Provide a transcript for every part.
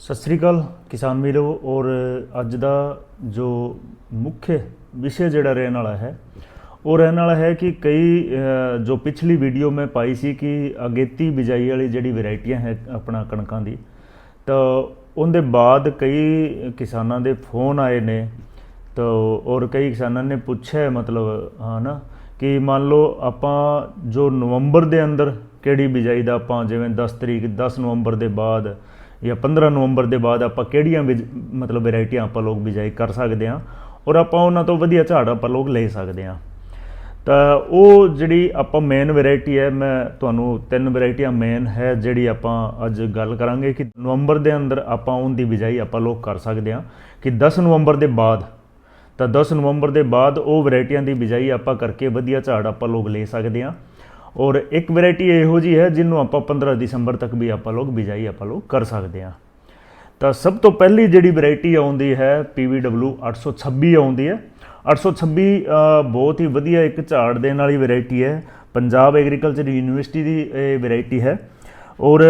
ਸਤਿ ਸ੍ਰੀ ਅਕਾਲ ਕਿਸਾਨ ਵੀਰੋ, ਔਰ ਅੱਜ ਦਾ ਜੋ ਮੁੱਖ ਵਿਸ਼ੇ ਜਿਹੜਾ ਰਹਿਣ ਵਾਲਾ ਹੈ, ਉਹ ਰਹਿਣ ਵਾਲਾ ਹੈ ਕਿ ਕਈ ਜੋ ਪਿਛਲੀ ਵੀਡੀਓ ਮੈਂ ਪਾਈ ਸੀ ਕਿ ਅਗੇਤੀ ਬਿਜਾਈ ਵਾਲੀ ਜਿਹੜੀ ਵੈਰਾਈਟੀਆਂ ਹੈ ਆਪਣਾ ਕਣਕਾਂ ਦੀ, ਤਾਂ ਉਹਦੇ ਬਾਅਦ ਕਈ ਕਿਸਾਨਾਂ ਦੇ ਫੋਨ ਆਏ ਨੇ, ਤਾਂ ਔਰ ਕਈ ਕਿਸਾਨਾਂ ਨੇ ਪੁੱਛਿਆ, ਮਤਲਬ, ਹਾਂ ਨਾ, ਕਿ ਮੰਨ ਲਓ ਆਪਾਂ ਜੋ ਨਵੰਬਰ ਦੇ ਅੰਦਰ ਕਿਹੜੀ ਬਿਜਾਈ ਦਾ ਆਪਾਂ, ਜਿਵੇਂ 10 ਤਰੀਕ 10 ਨਵੰਬਰ ਦੇ ਬਾਅਦ ਜਾਂ 15 ਨਵੰਬਰ ਦੇ ਬਾਅਦ ਆਪਾਂ ਕਿਹੜੀਆਂ ਬਿਜ- ਮਤਲਬ ਵੈਰਾਈਟੀਆਂ ਆਪਾਂ ਲੋਕ ਬਿਜਾਈ ਕਰ ਸਕਦੇ ਹਾਂ ਔਰ ਆਪਾਂ ਉਹਨਾਂ ਤੋਂ ਵਧੀਆ ਝਾੜ ਆਪਾਂ ਲੋਕ ਲੈ ਸਕਦੇ ਹਾਂ। ਤਾਂ ਉਹ ਜਿਹੜੀ ਆਪਾਂ ਮੇਨ ਵੈਰਾਈਟੀ ਹੈ, ਮੈਂ ਤੁਹਾਨੂੰ ਤਿੰਨ ਵੈਰਾਈਟੀਆਂ ਮੇਨ ਹੈ ਜਿਹੜੀ ਆਪਾਂ ਅੱਜ ਗੱਲ ਕਰਾਂਗੇ ਕਿ ਨਵੰਬਰ ਦੇ ਅੰਦਰ ਆਪਾਂ ਉਹਦੀ ਬਿਜਾਈ ਆਪਾਂ ਲੋਕ ਕਰ ਸਕਦੇ ਹਾਂ ਕਿ 10 ਨਵੰਬਰ ਦੇ ਬਾਅਦ। ਤਾਂ 10 ਨਵੰਬਰ ਦੇ ਬਾਅਦ ਉਹ ਵੈਰਾਈਟੀਆਂ ਦੀ ਬਿਜਾਈ ਆਪਾਂ ਕਰਕੇ ਵਧੀਆ ਝਾੜ ਆਪਾਂ ਲੋਕ ਲੈ ਸਕਦੇ ਹਾਂ। ਔਰ ਇੱਕ ਵੈਰਾਈਟੀ ਇਹੋ ਜੀ ਹੈ ਜਿਹਨੂੰ ਆਪਾਂ 15 ਦਸੰਬਰ ਤੱਕ ਵੀ ਆਪਾਂ ਲੋਕ ਬਿਜਾਈ ਆਪਾਂ ਲੋਕ ਕਰ ਸਕਦੇ ਹਾਂ। ਤਾਂ ਸਭ ਤੋਂ ਪਹਿਲੀ ਜਿਹੜੀ ਵੈਰਾਈਟੀ ਆਉਂਦੀ ਹੈ PVW 826 ਆਉਂਦੀ ਹੈ। 826 ਅ, ਬਹੁਤ ਹੀ ਵਧੀਆ ਇੱਕ ਝਾੜ ਦੇਣ ਵਾਲੀ ਵੈਰਾਈਟੀ ਹੈ। ਪੰਜਾਬ ਐਗਰੀਕਲਚਰ ਯੂਨੀਵਰਸਿਟੀ ਦੀ ਇਹ ਵੈਰਾਈਟੀ ਹੈ। ਔਰ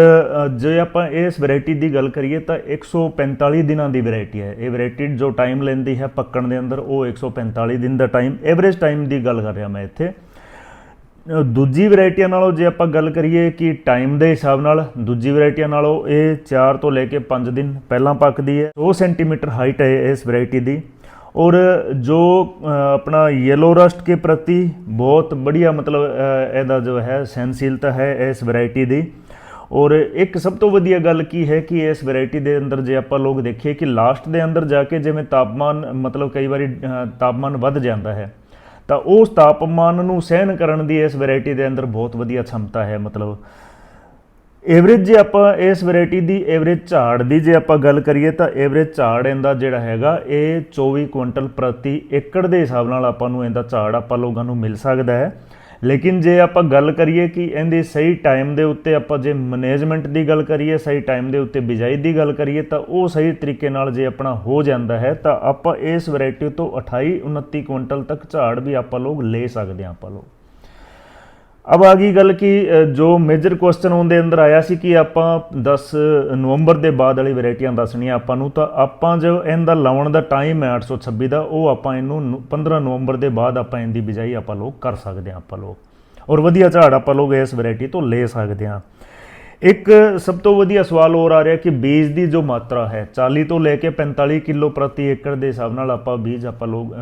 ਜੇ ਆਪਾਂ ਇਸ ਵੈਰਾਈਟੀ ਦੀ ਗੱਲ ਕਰੀਏ ਤਾਂ 145 ਦਿਨਾਂ ਦੀ ਵੈਰਾਈਟੀ ਹੈ। ਇਹ ਵੈਰਾਈਟੀ ਜੋ ਟਾਈਮ ਲੈਂਦੀ ਹੈ ਪੱਕਣ ਦੇ ਅੰਦਰ ਉਹ 145 ਦਿਨ ਦਾ ਟਾਈਮ ਐਵਰੇਜ ਟਾਈਮ ਦੀ ਗੱਲ ਕਰ ਰਿਹਾ ਮੈਂ ਇੱਥੇ। ਦੂਜੀ ਵੈਰਾਈਟੀਆਂ ਨਾਲੋਂ ਜੇ ਆਪਾਂ ਗੱਲ ਕਰੀਏ ਕਿ ਟਾਈਮ ਦੇ ਹਿਸਾਬ ਨਾਲ, ਦੂਜੀ ਵੈਰਾਈਟੀਆਂ ਨਾਲੋਂ ਇਹ 4 ਤੋਂ ਲੈ ਕੇ 5 ਦਿਨ ਪਹਿਲਾਂ ਪੱਕਦੀ ਹੈ। 2 ਸੈਂਟੀਮੀਟਰ ਹਾਈਟ ਹੈ ਇਸ ਵੈਰਾਈਟੀ ਦੀ ਔਰ ਜੋ ਆਪਣਾ ਯੈਲੋ ਰਸਟ ਕੇ ਪ੍ਰਤੀ ਬਹੁਤ ਬੜੀਆ ਮਤਲਬ ਇਹਦਾ ਜੋ ਹੈ ਸਹਿਨਸ਼ੀਲਤਾ ਹੈ ਇਸ ਵੈਰਾਈਟੀ ਦੀ ਔਰ ਇੱਕ ਸਭ ਤੋਂ ਵਧੀਆ ਗੱਲ ਕੀ ਹੈ ਕਿ ਇਸ ਵੈਰਾਈਟੀ ਦੇ ਅੰਦਰ ਜੇ ਆਪਾਂ ਲੋਕ ਦੇਖੀਏ ਕਿ ਲਾਸਟ ਦੇ ਅੰਦਰ ਜਾ ਕੇ ਜਿਵੇਂ ਤਾਪਮਾਨ ਮਤਲਬ ਕਈ ਵਾਰੀ ਤਾਪਮਾਨ ਵੱਧ ਜਾਂਦਾ ਹੈ। ਤਾਂ ਉਸ ਤਾਪਮਾਨ ਨੂੰ ਸਹਿਣ ਕਰਨ ਦੀ ਇਸ ਵੈਰਾਈਟੀ ਦੇ ਅੰਦਰ ਬਹੁਤ ਵਧੀਆ ਸਮਤਾ ਹੈ, ਮਤਲਬ ਐਵਰੇਜ ਜੇ ਆਪਾਂ ਇਸ ਵੈਰਾਈਟੀ ਦੀ ਐਵਰੇਜ ਝਾੜ ਦੀ ਜੇ ਆਪਾਂ ਗੱਲ ਕਰੀਏ ਤਾਂ ਐਵਰੇਜ ਝਾੜ ਇਹਦਾ ਜਿਹੜਾ ਹੈਗਾ, ਇਹ 24 ਕੁਇੰਟਲ ਪ੍ਰਤੀ ਏਕੜ ਦੇ ਹਿਸਾਬ ਨਾਲ ਆਪਾਂ ਨੂੰ ਇਹਦਾ ਝਾੜ ਆਪਾਂ ਲੋਕਾਂ ਨੂੰ ਮਿਲ ਸਕਦਾ ਹੈ। ਲੇਕਿਨ ਜੇ ਆਪਾਂ ਗੱਲ ਕਰੀਏ ਕਿ ਇਹਦੇ ਸਹੀ ਟਾਈਮ ਦੇ ਉੱਤੇ ਆਪਾਂ ਜੇ ਮੈਨੇਜਮੈਂਟ ਦੀ ਗੱਲ ਕਰੀਏ, ਸਹੀ ਟਾਈਮ ਦੇ ਉੱਤੇ ਬਿਜਾਈ ਦੀ ਗੱਲ ਕਰੀਏ, ਤਾਂ ਉਹ ਸਹੀ ਤਰੀਕੇ ਨਾਲ ਜੇ ਆਪਣਾ ਹੋ ਜਾਂਦਾ ਹੈ, ਤਾਂ ਆਪਾਂ ਇਸ ਵੈਰਾਈਟੀ ਤੋਂ 28 29 ਕੁਇੰਟਲ ਤੱਕ ਝਾੜ ਵੀ ਆਪਾਂ ਲੋਕ ਲੈ ਸਕਦੇ ਹਾਂ ਆਪਾਂ ਲੋਕ। ਅਬ ਆ ਗਈ ਗੱਲ ਕਿ ਜੋ ਮੇਜਰ ਕੁਐਸਚਨ ਉਹਦੇ ਅੰਦਰ ਆਇਆ ਸੀ ਕਿ ਆਪਾਂ 10 ਨਵੰਬਰ ਦੇ ਬਾਅਦ ਵਾਲੀ ਵੈਰਾਈਟੀਆਂ ਦੱਸਣੀਆਂ ਆਪਾਂ ਨੂੰ ਤਾਂ ਆਪਾਂ ਜੋ ਇਹਦਾ ਲਾਉਣ ਦਾ ਟਾਈਮ ਹੈ 826 ਦਾ ਉਹ ਆਪਾਂ ਇਹਨੂੰ ਨੁ- 15 ਨਵੰਬਰ ਦੇ ਬਾਅਦ ਆਪਾਂ ਇਹਦੀ ਬਿਜਾਈ ਆਪਾਂ ਲੋਕ ਕਰ ਸਕਦੇ ਹਾਂ ਆਪਾਂ ਲੋਕ ਔਰ ਵਧੀਆ ਝਾੜ ਆਪਾਂ ਲੋਕ ਇਸ ਵੈਰਾਈਟੀ ਤੋਂ ਲੈ ਸਕਦੇ ਹਾਂ ਇੱਕ ਸਭ ਤੋਂ ਵਧੀਆ ਸਵਾਲ ਹੋਰ ਆ ਰਿਹਾ ਕਿ ਬੀਜ ਦੀ ਜੋ ਮਾਤਰਾ ਹੈ 40 ਤੋਂ ਲੈ ਕੇ 45 ਕਿਲੋ ਪ੍ਰਤੀ ਏਕੜ ਦੇ ਹਿਸਾਬ ਨਾਲ ਆਪਾਂ ਬੀਜ ਆਪਾਂ ਲੋਕ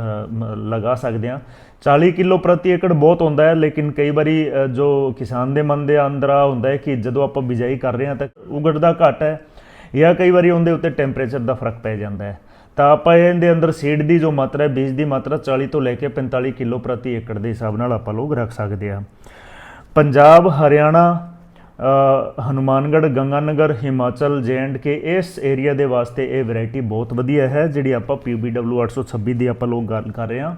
ਲਗਾ ਸਕਦੇ ਹਾਂ। 40 ਕਿਲੋ ਪ੍ਰਤੀ ਏਕੜ ਬਹੁਤ ਹੁੰਦਾ ਹੈ, ਲੇਕਿਨ ਕਈ ਵਾਰੀ ਜੋ ਕਿਸਾਨ ਦੇ ਮਨ ਦੇ ਅੰਦਰ ਆ ਹੁੰਦਾ ਹੈ ਕਿ ਜਦੋਂ ਆਪਾਂ ਬਿਜਾਈ ਕਰ ਰਹੇ ਹਾਂ ਤਾਂ ਉਗੜਦਾ ਘੱਟ ਹੈ ਜਾਂ ਕਈ ਵਾਰੀ ਉਹਦੇ ਉੱਤੇ ਟੈਂਪਰੇਚਰ ਦਾ ਫ਼ਰਕ ਪੈ ਜਾਂਦਾ ਹੈ। ਤਾਂ ਆਪਾਂ ਇਹਦੇ ਅੰਦਰ ਸੀਡ ਦੀ ਜੋ ਮਾਤਰਾ ਹੈ, ਬੀਜ ਦੀ ਮਾਤਰਾ 40 ਤੋਂ ਲੈ ਕੇ 45 ਕਿਲੋ ਪ੍ਰਤੀ ਏਕੜ ਦੇ ਹਿਸਾਬ ਨਾਲ ਆਪਾਂ ਲੋਕ ਰੱਖ ਸਕਦੇ ਹਾਂ। ਪੰਜਾਬ, ਹਰਿਆਣਾ ਅ, ਹਨੂਮਾਨਗੜ੍ਹ ਗੰਗਾਨਗਰ ਹਿਮਾਚਲ ਕੇ ਇਸ ਏਰੀਆ ਦੇ ਵਾਸਤੇ ਇਹ ਵੈਰਾਈਟੀ ਬਹੁਤ ਵਧੀਆ ਹੈ ਜਿਹੜੀ ਆਪਾਂ PBW 826 ਦੀ ਆਪਾਂ ਲੋਕ ਗੱਲ ਕਰ ਰਹੇ ਹਾਂ।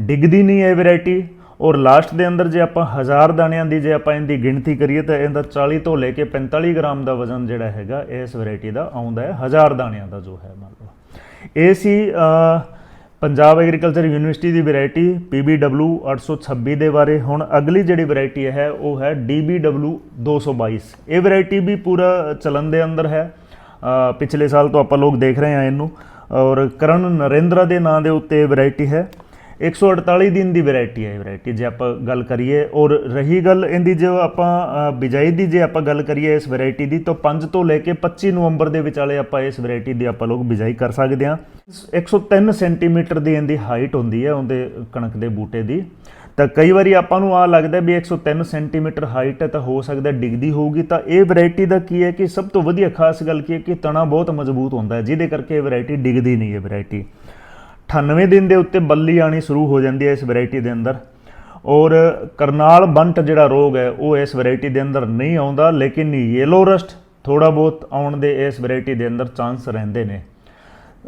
ਡਿੱਗਦੀ ਨਹੀਂ ਇਹ ਵੈਰਾਈਟੀ। ਔਰ ਲਾਸਟ ਦੇ ਅੰਦਰ ਜੇ ਆਪਾਂ ਹਜ਼ਾਰ ਦਾਣਿਆਂ ਦੀ ਜੇ ਆਪਾਂ ਇਹਦੀ ਗਿਣਤੀ ਕਰੀਏ ਤਾਂ ਇਹਦਾ 40 ਤੋਂ ਲੈ ਕੇ 45 ਗ੍ਰਾਮ ਦਾ ਵਜ਼ਨ ਜਿਹੜਾ ਹੈਗਾ ਇਸ ਵੈਰਾਈਟੀ ਦਾ ਆਉਂਦਾ ਹੈ ਹਜ਼ਾਰ ਦਾਣਿਆਂ ਦਾ ਜੋ ਹੈ ਮੰਨ ਲਓ। ਇਹ ਸੀ ਪੰਜਾਬ ਐਗਰੀਕਲਚਰ ਯੂਨੀਵਰਸਿਟੀ ਦੀ ਵੈਰਾਈਟੀ PBW 826 ਦੇ ਬਾਰੇ ਹੁਣ ਅਗਲੀ ਜਿਹੜੀ ਵੈਰਾਈਟੀ ਹੈ, ਉਹ ਹੈ DBW 222 ਇਹ ਵੈਰਾਈਟੀ ਵੀ ਪੂਰਾ ਚਲਨ ਦੇ ਅੰਦਰ ਹੈ। ਪਿਛਲੇ ਸਾਲ ਤੋਂ ਆਪਾਂ ਲੋਕ ਦੇਖ ਰਹੇ ਹਾਂ ਇਹਨੂੰ। ਔਰ ਕਰਨ ਨਰਿੰਦਰਾ ਦੇ ਨਾਂ ਦੇ ਉੱਤੇ ਇਹ ਵੈਰਾਈਟੀ ਹੈ। 148 ਦਿਨ ਦੀ ਵੈਰਾਈਟੀ ਹੈ ਇਹ ਵੈਰਾਈਟੀ, ਜੇ ਆਪਾਂ ਗੱਲ ਕਰੀਏ। ਔਰ ਰਹੀ ਗੱਲ ਇਹਦੀ, ਜੇ ਆਪਾਂ ਬਿਜਾਈ ਦੀ, ਜੇ ਆਪਾਂ ਗੱਲ ਕਰੀਏ ਇਸ ਵੈਰਾਈਟੀ ਦੀ, ਤਾਂ 5 ਤੋਂ ਲੈ ਕੇ 25 ਨਵੰਬਰ ਦੇ ਵਿਚਾਲੇ ਆਪਾਂ ਇਸ ਵੈਰਾਈਟੀ ਦੀ ਆਪਾਂ ਲੋਕ ਬਿਜਾਈ ਕਰ ਸਕਦੇ ਹਾਂ। 103 ਸੈਂਟੀਮੀਟਰ ਦੀ ਇਹਦੀ ਹਾਈਟ ਹੁੰਦੀ ਹੈ ਉਹਦੇ ਕਣਕ ਦੇ ਬੂਟੇ ਦੀ। ਤਾਂ ਕਈ ਵਾਰੀ ਆਪਾਂ ਨੂੰ ਆ ਲੱਗਦਾ ਵੀ 103 ਸੈਂਟੀਮੀਟਰ ਹਾਈਟ ਹੈ ਤਾਂ ਹੋ ਸਕਦਾ ਡਿੱਗਦੀ ਹੋਊਗੀ। ਤਾਂ ਇਹ ਵੈਰਾਈਟੀ ਦਾ ਕੀ ਹੈ ਕਿ ਸਭ ਤੋਂ ਵਧੀਆ ਖਾਸ ਗੱਲ ਕੀ ਹੈ ਕਿ ਤਣਾ ਬਹੁਤ ਮਜ਼ਬੂਤ ਹੁੰਦਾ ਹੈ, ਜਿਹਦੇ ਕਰਕੇ ਇਹ ਵੈਰਾਈਟੀ ਡਿੱਗਦੀ ਨਹੀਂ ਹੈ ਵੈਰਾਈਟੀ। 98 ਦਿਨ ਦੇ ਉੱਤੇ ਬੱਲੀ ਆਣੀ ਸ਼ੁਰੂ ਹੋ ਜਾਂਦੀ ਹੈ ਇਸ ਵੈਰਾਈਟੀ ਦੇ ਅੰਦਰ। ਔਰ ਕਰਨਾਲ ਬੰਟ ਜਿਹੜਾ ਰੋਗ ਹੈ, ਉਹ ਇਸ ਵੈਰਾਈਟੀ ਦੇ ਅੰਦਰ ਨਹੀਂ ਆਉਂਦਾ, ਲੇਕਿਨ ਯੈਲੋ ਰਸਟ ਥੋੜਾ ਬਹੁਤ ਆਉਣ ਦੇ ਇਸ ਵੈਰਾਈਟੀ ਦੇ ਅੰਦਰ ਚਾਂਸ ਰਹਿੰਦੇ ਨੇ।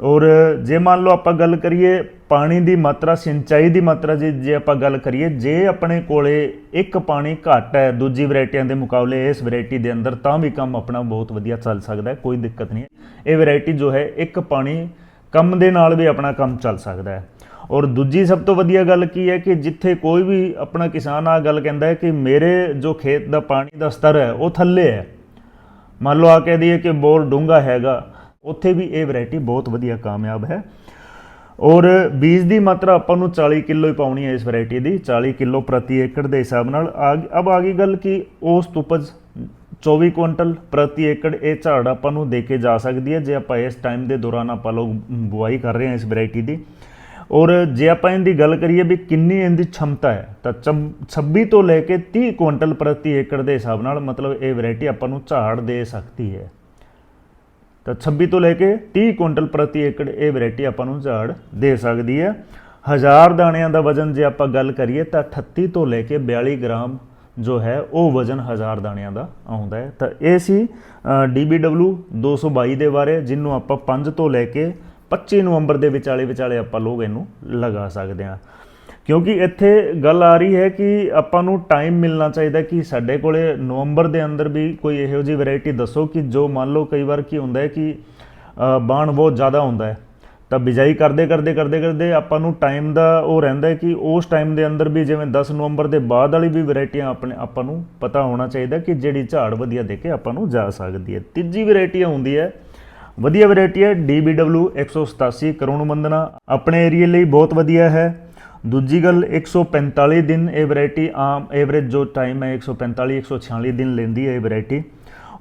ਔਰ ਜੇ ਮੰਨ ਲਓ ਆਪਾਂ ਗੱਲ ਕਰੀਏ ਪਾਣੀ ਦੀ ਮਾਤਰਾ, ਸਿੰਚਾਈ ਦੀ ਮਾਤਰਾ ਜੇ ਜੇ ਆਪਾਂ ਗੱਲ ਕਰੀਏ, ਜੇ ਆਪਣੇ ਕੋਲੇ ਇੱਕ ਪਾਣੀ ਘੱਟ ਹੈ ਦੂਜੀ ਵੈਰਾਈਟੀਆਂ ਦੇ ਮੁਕਾਬਲੇ ਇਸ ਵੈਰਾਈਟੀ ਦੇ ਅੰਦਰ, ਤਾਂ ਵੀ ਕੰਮ ਆਪਣਾ ਬਹੁਤ ਵਧੀਆ ਚੱਲ ਸਕਦਾ ਹੈ, ਕੋਈ ਦਿੱਕਤ ਨਹੀਂ ਇਹ ਵੈਰਾਈਟੀ ਜੋ ਹੈ, ਇੱਕ ਪਾਣੀ ਕੰਮ ਦੇ ਨਾਲ ਵੀ ਆਪਣਾ ਕੰਮ ਚੱਲ ਸਕਦਾ ਹੈ। ਔਰ ਦੂਜੀ ਸਭ ਤੋਂ ਵਧੀਆ ਗੱਲ ਕੀ ਹੈ ਕਿ ਜਿੱਥੇ ਕੋਈ ਵੀ ਆਪਣਾ ਕਿਸਾਨ ਆ ਗੱਲ ਕਹਿੰਦਾ ਹੈ ਕਿ ਮੇਰੇ ਜੋ ਖੇਤ ਦਾ ਪਾਣੀ ਦਾ ਸਤਰ ਹੈ, ਉਹ ਥੱਲੇ ਹੈ। ਮੰਨ ਲਓ ਆ ਕਹਿ ਦਈਏ ਕਿ ਬੋਰ ਡੂੰਘਾ ਹੈਗਾ, ਉੱਥੇ ਵੀ ਇਹ ਵੈਰਾਈਟੀ ਬਹੁਤ ਵਧੀਆ ਕਾਮਯਾਬ ਹੈ। ਔਰ ਬੀਜ ਦੀ ਮਾਤਰਾ ਆਪਾਂ ਨੂੰ 40 ਕਿਲੋ ਹੀ ਪਾਉਣੀ ਹੈ ਇਸ ਵੈਰਾਈਟੀ ਦੀ 40 ਕਿਲੋ ਪ੍ਰਤੀ ਏਕੜ ਦੇ ਹਿਸਾਬ ਨਾਲ। ਆਗ- ਅਬ ਆ ਗਈ ਗੱਲ ਕਿ ਔਸਤ ਉਪਜ 24 ਕੁਇੰਟਲ ਪ੍ਰਤੀ ਏਕੜ ਇਹ ਝਾੜ ਆਪਾਂ ਨੂੰ ਦੇ ਕੇ ਜਾ ਸਕਦੀ ਹੈ, ਜੇ ਆਪਾਂ ਇਸ ਟਾਈਮ ਦੇ ਦੌਰਾਨ ਆਪਾਂ ਲੋਕ ਬੁਆਈ ਕਰ ਰਹੇ ਹਾਂ ਇਸ ਵੈਰਾਈਟੀ ਦੀ। ਔਰ ਜੇ ਆਪਾਂ ਇਹਦੀ ਗੱਲ ਕਰੀਏ ਵੀ ਕਿੰਨੀ ਇਹਦੀ ਛਮਤਾ ਹੈ, ਤਾਂ 26 ਤੋਂ ਲੈ ਕੇ 30 ਕੁਇੰਟਲ ਪ੍ਰਤੀ ਏਕੜ ਦੇ ਹਿਸਾਬ ਨਾਲ ਮਤਲਬ ਇਹ ਵੈਰਾਈਟੀ ਆਪਾਂ ਨੂੰ ਝਾੜ ਦੇ ਸਕਦੀ ਹੈ। ਤਾਂ 26 ਤੋਂ ਲੈ ਕੇ 30 ਕੁਇੰਟਲ ਪ੍ਰਤੀ ਏਕੜ ਇਹ ਵੈਰਾਈਟੀ ਆਪਾਂ ਨੂੰ ਝਾੜ ਦੇ ਸਕਦੀ ਹੈ। ਹਜ਼ਾਰ ਦਾਣਿਆਂ ਦਾ ਵਜ਼ਨ ਜੇ ਆਪਾਂ ਗੱਲ ਕਰੀਏ, ਤਾਂ 38 ਤੋਂ ਲੈ ਕੇ 42 ਗ੍ਰਾਮ ਜੋ ਹੈ, ਉਹ ਵਜ਼ਨ ਹਜ਼ਾਰ ਦਾਣਿਆਂ ਦਾ ਆਉਂਦਾ ਹੈ। ਤਾਂ ਇਹ ਸੀ DBW 222 ਦੇ ਬਾਰੇ ਜਿਹਨੂੰ ਆਪਾਂ 5 ਤੋਂ ਲੈ ਕੇ 25 ਨਵੰਬਰ ਦੇ ਵਿਚਾਲੇ ਵਿਚਾਲੇ ਆਪਾਂ ਲੋਕ ਇਹਨੂੰ ਲਗਾ ਸਕਦੇ ਹਾਂ। ਕਿਉਂਕਿ ਇੱਥੇ ਗੱਲ ਆ ਰਹੀ ਹੈ ਕਿ ਆਪਾਂ ਨੂੰ ਟਾਈਮ ਮਿਲਣਾ ਚਾਹੀਦਾ ਕਿ ਸਾਡੇ ਕੋਲੇ ਨਵੰਬਰ ਦੇ ਅੰਦਰ ਵੀ ਕੋਈ ਇਹੋ ਜਿਹੀ ਵੈਰਾਈਟੀ ਦੱਸੋ ਕਿ ਜੋ ਮੰਨ ਲਓ ਕਈ ਵਾਰ ਕੀ ਹੁੰਦਾ ਹੈ ਕਿ ਬਾਣ ਬਹੁਤ ਜ਼ਿਆਦਾ ਹੁੰਦਾ ਹੈ। ਤਾਂ ਬਿਜਾਈ ਕਰਦੇ ਕਰਦੇ ਕਰਦੇ ਕਰਦੇ ਆਪਾਂ ਨੂੰ ਟਾਈਮ ਦਾ ਉਹ ਰਹਿੰਦਾ ਹੈ ਕਿ ਉਸ ਟਾਈਮ ਦੇ ਅੰਦਰ ਵੀ ਜਿਵੇਂ 10 ਨਵੰਬਰ ਦੇ ਬਾਅਦ ਵਾਲੀ ਵੀ ਵੈਰਾਈਟੀਆਂ ਆਪਣੇ ਆਪਾਂ ਨੂੰ ਪਤਾ ਹੋਣਾ ਚਾਹੀਦਾ ਕਿ ਜਿਹੜੀ ਝਾੜ ਵਧੀਆ ਦੇ ਕੇ ਆਪਾਂ ਨੂੰ ਜਾ ਸਕਦੀ ਹੈ। ਤੀਜੀ ਵੈਰਾਈਟੀ ਹੁੰਦੀ ਹੈ। ਵਧੀਆ ਵੈਰਾਈਟੀ ਹੈ DBW 187 ਕਰੋਣ ਮੰਦਨਾ ਆਪਣੇ ਏਰੀਆ ਲਈ ਬਹੁਤ ਵਧੀਆ ਹੈ। ਦੂਜੀ ਗੱਲ 145 ਦਿਨ ਇਹ ਵੈਰਾਈਟੀ ਆਮ ਐਵਰੇਜ ਜੋ ਟਾਈਮ ਹੈ 145 146 ਦਿਨ ਲੈਂਦੀ ਹੈ ਇਹ ਵੈਰਾਈਟੀ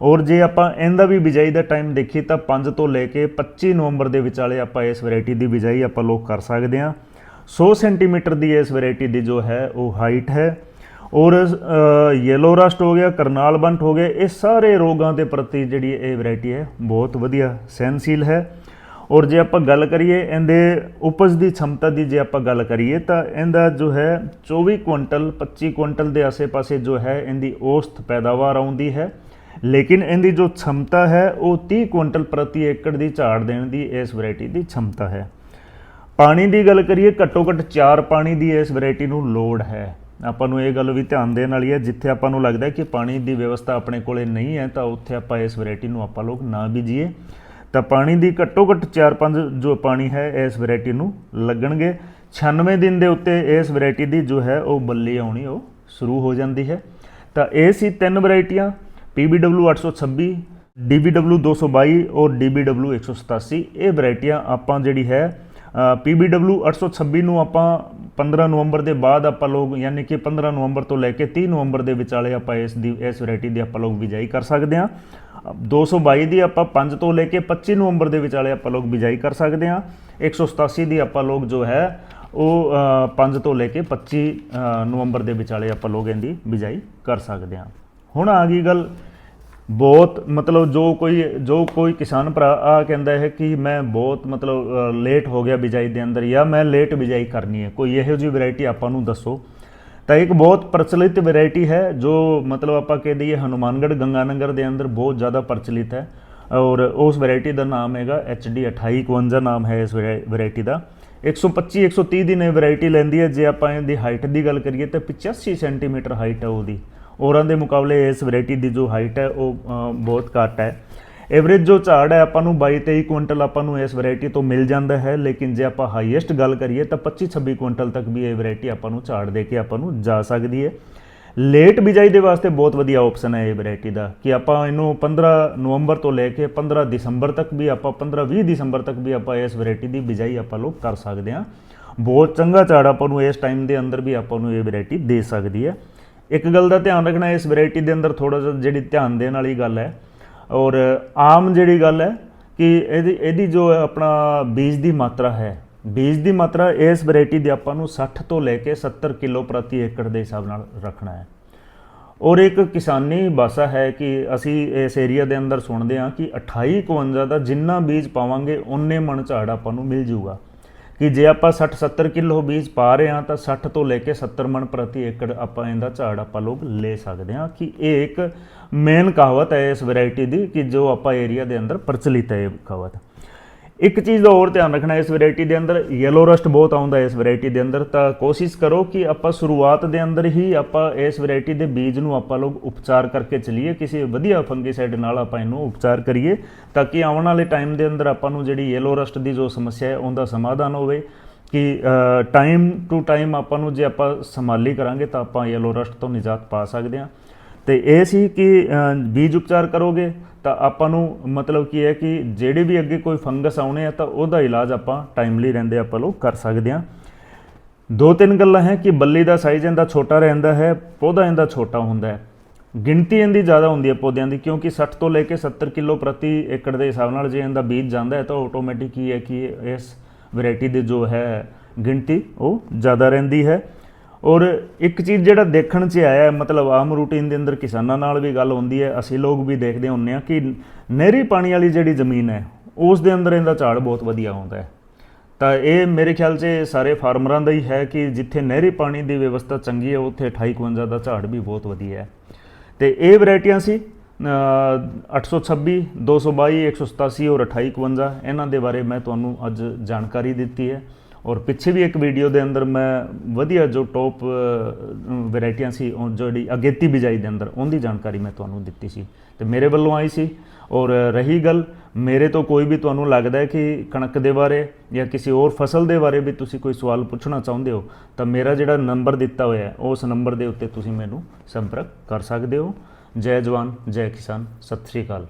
ਔਰ ਜੇ ਆਪਾਂ ਇਹਦਾ ਵੀ ਬਿਜਾਈ ਦਾ ਟਾਈਮ ਦੇਖੀਏ ਤਾਂ 5 ਤੋਂ ਲੈ ਕੇ 25 ਨਵੰਬਰ ਦੇ ਵਿਚਾਲੇ ਆਪਾਂ ਇਸ ਵੈਰਾਈਟੀ ਦੀ ਬਿਜਾਈ ਆਪਾਂ ਲੋਕ ਕਰ ਸਕਦੇ ਹਾਂ। 100 ਸੈਂਟੀਮੀਟਰ ਦੀ ਇਸ ਵੈਰਾਈਟੀ ਦੀ ਜੋ ਹੈ, ਉਹ ਹਾਈਟ ਹੈ। ਔਰ ਯੈਲੋ ਰਸਟ ਹੋ ਗਿਆ, ਕਰਨਾਲ ਬੰਟ ਹੋ ਗਏ ਇਹ ਸਾਰੇ ਰੋਗਾਂ ਦੇ ਪ੍ਰਤੀ ਜਿਹੜੀ ਇਹ ਵੈਰਾਈਟੀ ਹੈ, ਬਹੁਤ ਵਧੀਆ ਸਹਿਨਸ਼ੀਲ ਹੈ। ਔਰ ਜੇ ਆਪਾਂ ਗੱਲ ਕਰੀਏ ਇਹਦੇ ਉਪਜ ਦੀ ਛਮਤਾ ਦੀ ਜੇ ਆਪਾਂ ਗੱਲ ਕਰੀਏ ਤਾਂ ਇਹਦਾ ਜੋ ਹੈ 24 ਕੁਇੰਟਲ 25 ਕੁਇੰਟਲ ਦੇ ਆਸੇ-ਪਾਸੇ ਜੋ ਹੈ, ਇਹਦੀ ਔਸਤ ਪੈਦਾਵਾਰ ਆਉਂਦੀ ਹੈ। ਲੇਕਿਨ ਇਹਦੀ ਜੋ ਛਮਤਾ ਹੈ, ਉਹ 30 ਕੁਇੰਟਲ ਪ੍ਰਤੀ ਏਕੜ ਦੀ ਝਾੜ ਦੇਣ ਦੀ ਇਸ ਵੈਰਾਈਟੀ ਦੀ ਛਮਤਾ ਹੈ। ਪਾਣੀ ਦੀ ਗੱਲ ਕਰੀਏ ਘੱਟੋ ਘੱਟ 4 ਪਾਣੀ ਦੀ ਇਸ ਵੈਰਾਈਟੀ ਨੂੰ ਲੋੜ ਹੈ। ਆਪਾਂ ਨੂੰ ਇਹ ਗੱਲ ਵੀ ਧਿਆਨ ਦੇਣ ਵਾਲੀ ਹੈ, ਜਿੱਥੇ ਆਪਾਂ ਨੂੰ ਲੱਗਦਾ ਕਿ ਪਾਣੀ ਦੀ ਵਿਵਸਥਾ ਆਪਣੇ ਕੋਲੇ ਨਹੀਂ ਹੈ, ਤਾਂ ਉੱਥੇ ਆਪਾਂ ਇਸ ਵੈਰਾਈਟੀ ਨੂੰ ਆਪਾਂ ਲੋਕ ਨਾ ਬੀਜੀਏ। ਤਾਂ ਪਾਣੀ ਦੀ ਘੱਟੋ ਘੱਟ 4-5 ਜੋ ਪਾਣੀ ਹੈ, ਇਸ ਵੈਰਾਈਟੀ ਨੂੰ ਲੱਗਣਗੇ। 96 ਦਿਨ ਦੇ ਉੱਤੇ ਇਸ ਵੈਰਾਈਟੀ ਦੀ ਜੋ ਹੈ, ਉਹ ਬੱਲੀ ਆਉਣੀ, ਉਹ ਸ਼ੁਰੂ ਹੋ ਜਾਂਦੀ ਹੈ। ਤਾਂ ਇਹ ਸੀ ਤਿੰਨ ਵੈਰਾਈਟੀਆਂ। PBW 826 DBW 222 ਔਰ DBW 187 ਇਹ ਵੈਰਾਈਟੀਆਂ ਆਪਾਂ ਜਿਹੜੀ ਹੈ PBW 826 ਨੂੰ ਆਪਾਂ 15 ਨਵੰਬਰ ਦੇ ਬਾਅਦ ਆਪਾਂ ਲੋਕ ਯਾਨੀ ਕਿ 15 ਨਵੰਬਰ ਤੋਂ ਲੈ ਕੇ 30 ਨਵੰਬਰ ਦੇ ਵਿਚਾਲੇ ਆਪਾਂ ਇਸ ਦੀ, ਇਸ ਵੈਰਾਈਟੀ ਦੀ ਆਪਾਂ ਲੋਕ ਬਿਜਾਈ ਕਰ ਸਕਦੇ ਹਾਂ। 222 ਦੀ ਆਪਾਂ 5 ਤੋਂ ਲੈ ਕੇ 25 ਨਵੰਬਰ ਦੇ ਵਿਚਾਲੇ ਆਪਾਂ ਲੋਕ ਬਿਜਾਈ ਕਰ ਸਕਦੇ ਹਾਂ। 187 ਦੀ ਆਪਾਂ ਲੋਕ ਜੋ ਹੈ, ਉਹ 5 ਤੋਂ ਲੈ ਕੇ 25 ਨਵੰਬਰ ਦੇ ਵਿਚਾਲੇ ਆਪਾਂ ਲੋਕ ਇਹਦੀ ਬਿਜਾਈ ਕਰ ਸਕਦੇ ਹਾਂ। ਹੁਣ ਆ ਗਈ ਗੱਲ। ਬਹੁਤ ਮਤਲਬ ਜੋ ਕੋਈ ਜੋ ਕੋਈ ਕਿਸਾਨ ਭਰਾ ਆ ਕਹਿੰਦਾ ਹੈ ਕਿ ਮੈਂ ਬਹੁਤ ਮਤਲਬ ਲੇਟ ਹੋ ਗਿਆ ਬਿਜਾਈ ਦੇ ਅੰਦਰ ਜਾਂ ਮੈਂ ਲੇਟ ਬਿਜਾਈ ਕਰਨੀ ਹੈ। ਕੋਈ ਇਹੋ ਜਿਹੀ ਵੈਰਾਈਟੀ ਆਪਾਂ ਨੂੰ ਦੱਸੋ। ਤਾਂ ਇੱਕ ਬਹੁਤ ਪ੍ਰਚਲਿਤ ਵੈਰਾਈਟੀ ਹੈ ਜੋ ਮਤਲਬ ਆਪਾਂ ਕਹਿ ਦਈਏ ਹਨੂਮਾਨਗੜ੍ਹ, ਗੰਗਾਨਗਰ ਦੇ ਅੰਦਰ ਬਹੁਤ ਜ਼ਿਆਦਾ ਪ੍ਰਚਲਿਤ ਹੈ। ਔਰ ਉਸ ਵੈਰਾਈਟੀ ਦਾ ਨਾਮ ਹੈਗਾ HD 2851 ਨਾਮ ਹੈ ਇਸ ਵੈਰਾਈਟੀ ਦਾ। 125 130 ਦੀ ਨੇ ਵੈਰਾਈਟੀ ਲੈਂਦੀ ਹੈ। ਜੇ ਆਪਾਂ ਇਹਦੀ ਹਾਈਟ ਦੀ ਗੱਲ ਕਰੀਏ ਤਾਂ 85 ਸੈਂਟੀਮੀਟਰ ਹਾਈਟ ਹੈ ਉਹਦੀ। ਔਰਾਂ ਦੇ ਮੁਕਾਬਲੇ ਇਸ ਵੈਰਾਈਟੀ ਦੀ ਜੋ ਹਾਈਟ ਹੈ ਉਹ ਬਹੁਤ ਘੱਟ ਹੈ। ਐਵਰੇਜ ਜੋ ਝਾੜ ਹੈ, ਆਪਾਂ ਨੂੰ 22 23 ਕੁਇੰਟਲ ਆਪਾਂ ਨੂੰ ਇਸ ਵੈਰਾਈਟੀ ਤੋਂ ਮਿਲ ਜਾਂਦਾ ਹੈ, ਲੇਕਿਨ ਜੇ ਆਪਾਂ ਹਾਈਐਸਟ ਗੱਲ ਕਰੀਏ ਤਾਂ 25 26 ਕੁਇੰਟਲ ਤੱਕ ਵੀ ਇਹ ਵੈਰਾਈਟੀ ਆਪਾਂ ਨੂੰ ਝਾੜ ਦੇ ਕੇ ਆਪਾਂ ਨੂੰ ਜਾ ਸਕਦੀ ਹੈ। ਲੇਟ ਬਿਜਾਈ ਦੇ ਵਾਸਤੇ ਬਹੁਤ ਵਧੀਆ ਆਪਸ਼ਨ ਹੈ ਇਹ ਵੈਰਾਈਟੀ ਦਾ, ਕਿ ਆਪਾਂ ਇਹਨੂੰ 15 ਨਵੰਬਰ ਤੋਂ ਲੈ ਕੇ 15 ਦਸੰਬਰ ਤੱਕ ਵੀ ਆਪਾਂ 15 20 ਦਸੰਬਰ ਤੱਕ ਵੀ ਆਪਾਂ ਇਸ ਵੈਰਾਈਟੀ ਦੀ ਬਿਜਾਈ ਆਪਾਂ ਲੋਕ ਕਰ ਸਕਦੇ ਹਾਂ। ਬਹੁਤ ਚੰਗਾ ਝਾੜ ਆਪਾਂ ਨੂੰ ਇਸ ਟਾਈਮ ਦੇ ਅੰਦਰ ਵੀ ਆਪਾਂ ਨੂੰ ਇਹ ਵੈਰਾਈਟੀ ਦੇ ਸਕਦੀ ਹੈ। ਇੱਕ ਗੱਲ ਦਾ ਧਿਆਨ ਰੱਖਣਾ, ਇਸ ਵੈਰਾਈਟੀ ਦੇ ਅੰਦਰ ਥੋੜਾ ਜਿਹਾ ਜਿਹੜੀ ਧਿਆਨ ਦੇਣ ਵਾਲੀ ਗੱਲ ਹੈ। ਔਰ ਆਮ ਜਿਹੜੀ ਗੱਲ ਹੈ ਕਿ ਇਹਦੀ ਇਹਦੀ ਜੋ ਆਪਣਾ ਬੀਜ ਦੀ ਮਾਤਰਾ ਹੈ, ਬੀਜ ਦੀ ਮਾਤਰਾ ਇਸ ਵੈਰਾਈਟੀ ਦੀ ਆਪਾਂ ਨੂੰ 60 ਤੋਂ ਲੈ ਕੇ 70 ਕਿਲੋ ਪ੍ਰਤੀ ਏਕੜ ਦੇ ਹਿਸਾਬ ਨਾਲ ਰੱਖਣਾ ਹੈ। ਔਰ ਇੱਕ ਕਿਸਾਨੀ ਬਾਸ਼ਾ ਹੈ ਕਿ ਅਸੀਂ ਇਸ ਏਰੀਆ ਦੇ ਅੰਦਰ ਸੁਣਦੇ ਹਾਂ ਕਿ 28 51 ਦਾ ਜਿੰਨਾ ਬੀਜ ਪਾਵਾਂਗੇ ਉਨੇ ਮਣ ਝਾੜ ਆਪਾਂ ਨੂੰ ਮਿਲ ਜੂਗਾ। ਕਿ ਜੇ ਆਪਾਂ 60 70 ਕਿਲੋ ਬੀਜ ਪਾ ਰਹੇ ਹਾਂ ਤਾਂ 60 ਤੋਂ ਲੈ ਕੇ 70 ਮਣ ਪ੍ਰਤੀ ਏਕੜ ਆਪਾਂ ਇਹਦਾ ਝਾੜ ਆਪਾਂ ਲੋਕ ਲੈ ਸਕਦੇ ਹਾਂ ਕਿ ਇਹ ਇੱਕ ਮੇਨ ਕਹਾਵਤ ਹੈ ਇਸ ਵੈਰਾਈਟੀ ਦੀ ਕਿ ਜੋ ਆਪਾਂ ਏਰੀਆ ਦੇ ਅੰਦਰ ਪ੍ਰਚਲਿਤ ਹੈ ਇਹ ਕਹਾਵਤ। ਇੱਕ ਚੀਜ਼ ਦਾ ਹੋਰ ਧਿਆਨ ਰੱਖਣਾ ਇਸ ਵੈਰਾਈਟੀ ਦੇ ਅੰਦਰ ਯੈਲੋ ਰਸਟ ਬਹੁਤ ਆਉਂਦਾ ਇਸ ਵੈਰਾਈਟੀ ਦੇ ਅੰਦਰ, ਤਾਂ ਕੋਸ਼ਿਸ਼ ਕਰੋ ਕਿ ਆਪਾਂ ਸ਼ੁਰੂਆਤ ਦੇ ਅੰਦਰ ਹੀ ਆਪਾਂ ਇਸ ਵੈਰਾਈਟੀ ਦੇ ਬੀਜ ਨੂੰ ਆਪਾਂ ਲੋਕ ਉਪਚਾਰ ਕਰਕੇ ਚਲੀਏ, ਕਿਸੇ ਵਧੀਆ ਫੰਗੀਸਾਈਡ ਨਾਲ ਆਪਾਂ ਇਹਨੂੰ ਉਪਚਾਰ ਕਰੀਏ, ਤਾਂ ਕਿ ਆਉਣ ਵਾਲੇ ਟਾਈਮ ਦੇ ਅੰਦਰ ਆਪਾਂ ਨੂੰ ਜਿਹੜੀ ਯੈਲੋ ਰਸਟ ਦੀ ਜੋ ਸਮੱਸਿਆ ਹੈ, ਉਹਦਾ ਸਮਾਧਾਨ ਹੋਵੇ, ਕਿ ਟਾਈਮ ਟੂ ਟਾਈਮ ਆਪਾਂ ਨੂੰ ਜੇ ਆਪਾਂ ਸੰਭਾਲੀ ਕਰਾਂਗੇ, ਤਾਂ ਆਪਾਂ ਯੈਲੋ ਰਸਟ ਤੋਂ ਨਿਜਾਤ ਪਾ ਸਕਦੇ ਹਾਂ। ਤੇ ਇਹ ਸੀ ਕਿ ਬੀਜ ਉਪਚਾਰ ਕਰੋਗੇ ਤਾਂ ਆਪਾਂ ਨੂੰ ਮਤਲਬ ਕੀ ਹੈ ਕਿ ਜਿਹੜੇ ਵੀ ਅੱਗੇ ਕੋਈ ਫੰਗਸ ਆਉਣੇ ਆ ਤਾਂ ਉਹਦਾ ਇਲਾਜ ਆਪਾਂ ਟਾਈਮਲੀ ਰਹਿੰਦੇ ਆਪਾਂ ਲੋਕ ਕਰ ਸਕਦੇ ਹਾਂ। ਦੋ ਤਿੰਨ ਗੱਲਾਂ ਹੈ ਕਿ ਬੱਲੀ ਦਾ ਸਾਈਜ਼ ਇਹਦਾ ਛੋਟਾ ਰਹਿੰਦਾ ਹੈ, ਪੌਦਾ ਇਹਦਾ ਛੋਟਾ ਹੁੰਦਾ ਹੈ। ਗਿਣਤੀ ਇਹਦੀ ਜ਼ਿਆਦਾ ਹੁੰਦੀ ਹੈ ਪੌਦਿਆਂ ਦੀ ਕਿਉਂਕਿ 60 ਤੋਂ ਲੈ ਕੇ 70 ਕਿਲੋ ਪ੍ਰਤੀ ਏਕੜ ਦੇ ਹਿਸਾਬ ਨਾਲ ਜੇ ਇਹਦਾ ਬੀਜ ਜਾਂਦਾ ਹੈ ਤਾਂ ਆਟੋਮੈਟਿਕ ਹੀ ਹੈ ਕਿ ਇਸ ਵੈਰਾਈਟੀ ਦੇ ਜੋ ਹੈ ਗਿਣਤੀ ਉਹ ਜ਼ਿਆਦਾ ਰਹਿੰਦੀ ਹੈ। ਔਰ ਇੱਕ ਚੀਜ਼ ਜਿਹੜਾ ਦੇਖਣ 'ਚ ਆਇਆ ਮਤਲਬ ਆਮ ਰੂਟੀਨ ਦੇ ਅੰਦਰ ਕਿਸਾਨਾਂ ਨਾਲ ਵੀ ਗੱਲ ਹੁੰਦੀ ਹੈ ਅਸੀਂ ਲੋਕ ਵੀ ਦੇਖਦੇ ਹੁੰਨੇ ਆ ਕਿ ਨਹਿਰੀ ਪਾਣੀ ਵਾਲੀ ਜਿਹੜੀ ਜ਼ਮੀਨ ਹੈ ਉਸ ਦੇ ਅੰਦਰ ਇਹਦਾ ਝਾੜ ਬਹੁਤ ਵਧੀਆ ਆਉਂਦਾ ਹੈ। ਤਾਂ ਇਹ ਮੇਰੇ ਖਿਆਲ 'ਚ ਸਾਰੇ ਫਾਰਮਰਾਂ ਦਾ ਹੀ ਹੈ ਕਿ ਜਿੱਥੇ ਨਹਿਰੀ ਪਾਣੀ ਦੀ ਵਿਵਸਥਾ ਚੰਗੀ ਹੈ ਉੱਥੇ 28 51 ਦਾ ਝਾੜ ਵੀ ਬਹੁਤ ਵਧੀਆ ਹੈ। ਤੇ ਇਹ ਵੈਰਾਈਟੀਆਂ ਸੀ ਅ, 826 222 187 ਔਰ 28 51 ਇਹਨਾਂ ਦੇ ਬਾਰੇ ਮੈਂ ਤੁਹਾਨੂੰ ਅੱਜ ਜਾਣਕਾਰੀ ਦਿੱਤੀ ਹੈ। ਔਰ ਪਿੱਛੇ ਵੀ ਇੱਕ ਵੀਡੀਓ ਦੇ ਅੰਦਰ ਮੈਂ ਵਧੀਆ ਜੋ ਟੌਪ ਵੈਰਾਈਟੀਆਂ ਸੀ, ਉਹ ਜਿਹੜੀ ਅਗੇਤੀ ਬਿਜਾਈ ਦੇ ਅੰਦਰ, ਉਹਦੀ ਜਾਣਕਾਰੀ ਮੈਂ ਤੁਹਾਨੂੰ ਦਿੱਤੀ ਸੀ। ਤੇ ਮੇਰੇ ਵੱਲੋਂ ਆਈ ਸੀ। ਔਰ ਰਹੀ ਗੱਲ, ਮੇਰੇ ਤੋਂ ਕੋਈ ਵੀ ਤੁਹਾਨੂੰ ਲੱਗਦਾ ਹੈ ਕਿ ਕਣਕ ਦੇ ਬਾਰੇ ਜਾਂ ਕਿਸੇ ਹੋਰ ਫਸਲ ਦੇ ਬਾਰੇ ਵੀ ਤੁਸੀਂ ਕੋਈ ਸਵਾਲ ਪੁੱਛਣਾ ਚਾਹੁੰਦੇ ਹੋ, ਤਾਂ ਮੇਰਾ ਜਿਹੜਾ ਨੰਬਰ ਦਿੱਤਾ ਹੋਇਆ ਹੈ, ਉਸ ਨੰਬਰ ਦੇ ਉੱਤੇ ਤੁਸੀਂ ਮੈਨੂੰ ਸੰਪਰਕ ਕਰ ਸਕਦੇ ਹੋ। ਜੈ ਜਵਾਨ, ਜੈ ਕਿਸਾਨ, ਸਤਿ ਸ਼੍ਰੀ ਅਕਾਲ।